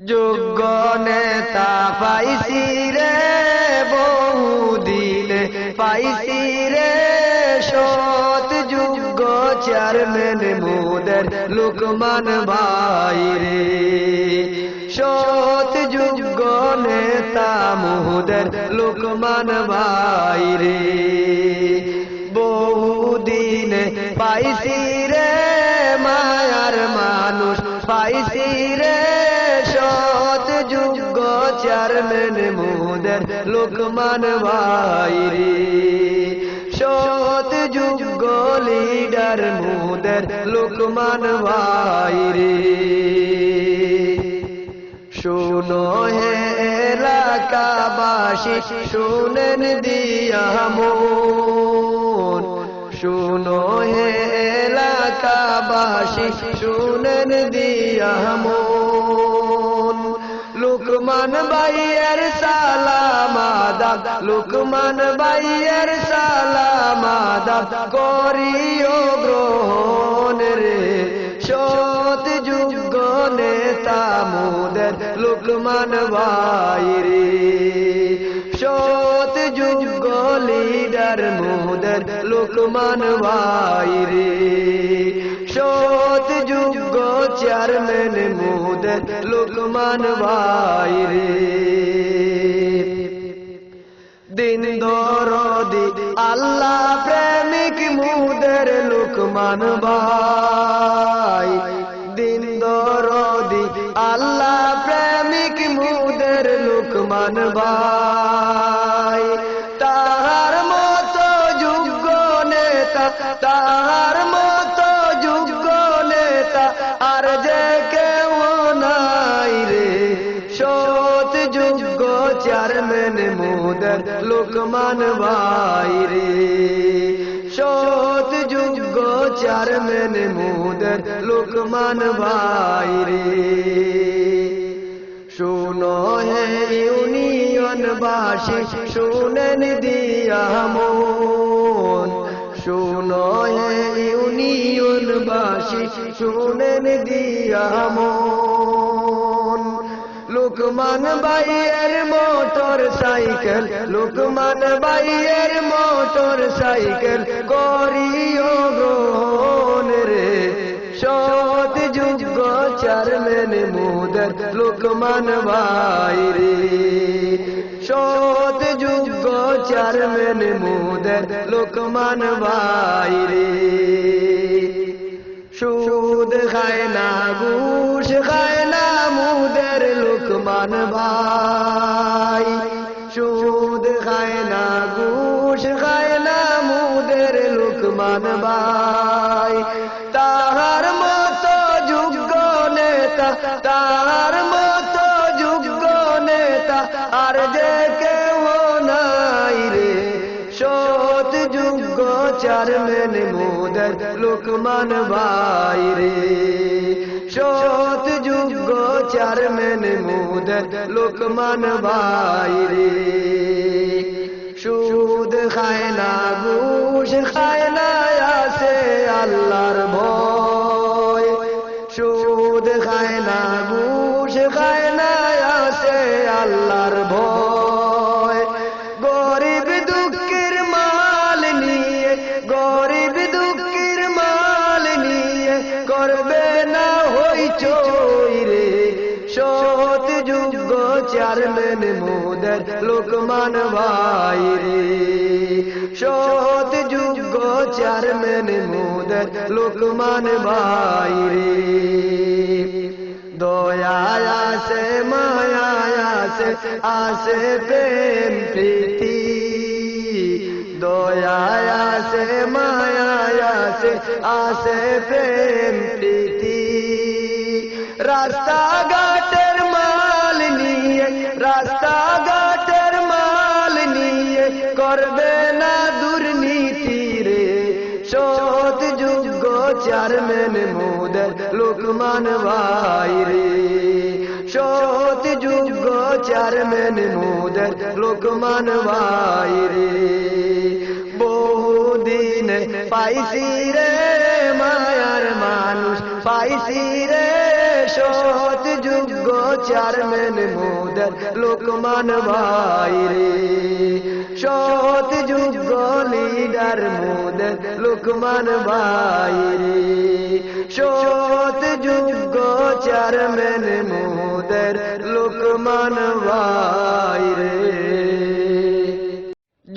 যোগ্য নেতা পাইছি রে, বহু বহুদিনে পাইছি রে। সত যোগ্য চেয়ারম্যান মোদের লোকমান ভাই রে। সৎ যোগ্য নেতা মোদের লোকমান ভাই রে। বহুদিনে পাইছি চেয়ারম্যান মোদের লোকমান ভাই রে সৎ যোগ্য লিডার মোদের লোকমান ভাই শুনো হে এলাকাবাসী, শুনেন দিয়া মন। শুনো হে এলাকাবাসী, শুনেন দিয়া মন। লুকমান বাইয়ের সালামাদাব লুকমান বাইয়ের সালামাদাব করিও গ্রহণ রে সৎ যুগ নেতা মোদের লুকমান ভাই সৎ যুগ লিডার মোদের লুকমান ভাই রে। সৎ যুগ চেয়ারম্যান মোদের লুকমান ভাই রে। দিন দরদি আল্লাহ প্রেমিক মুদের লুকমান ভাই। তাহার মতো যোগ্য নেতা আর যে কেউ নাই রে। সৎ যোগ্য চেয়ারম্যান মোদের লোকমান ভাই রে। সৎ যোগ্য চেয়ারম্যান মোদের লোকমান ভাই রে। শুনো হে ইউনিয়নবাসী, শুনেন দিয়া মন। শুনো হে ইউনিয়নবাসী, শুনেন দিয়া মন। লুকমান বাইয়ের মোটর সাইকেল, লুকমান বাইয়ের মোটর সাইকেল করিও গ্রহণ রে। সৎ যুগ চেয়ারম্যান মোদের, লোকমান ভাই চেয়ারম্যান মোদের লোকমান ভাই রে সুদ খায় না ঘুষ খায় না মুদের লোকমান ভাই সুদ খায় না ঘুষ খায় না মুদের লোকমান ভাই তাহার মতো যোগ্য নেতা তাহার মতো যোগ্য নেতা আর যে চেয়ারম্যান মোদের লোকমান বাইরে সত যুগ চেয়ারম্যান মোদের লোকমান বাইরে সুদ খায় না, ঘুষ খায় না আসে আল্লাহর সৎ যুগ চেয়ারম্যান মোদের লোকমান ভাই রে সৎ যুগ চেয়ারম্যান মোদের লোকমান ভাই রে দয়া আসে মায়া আসে আসে প্রেম প্রীতি দয়া আসে মায়া আসে আসে প্রেম প্রীতি রাস্তা চেয়ারম্যান মোদের লোকমান ভাই রে সৎ যোগ্য চেয়ারম্যান মোদের লোকমান ভাই রে বহুদিনে পাইছি রে মায়ার মানুষ পাইছি রে সৎ যোগ্য চেয়ারম্যান মোদের লোকমান ভাই রে সৎ যোগ্য লিডার মোদের লোকমান ভাই রে সৎ যোগ্য চেয়ারম্যান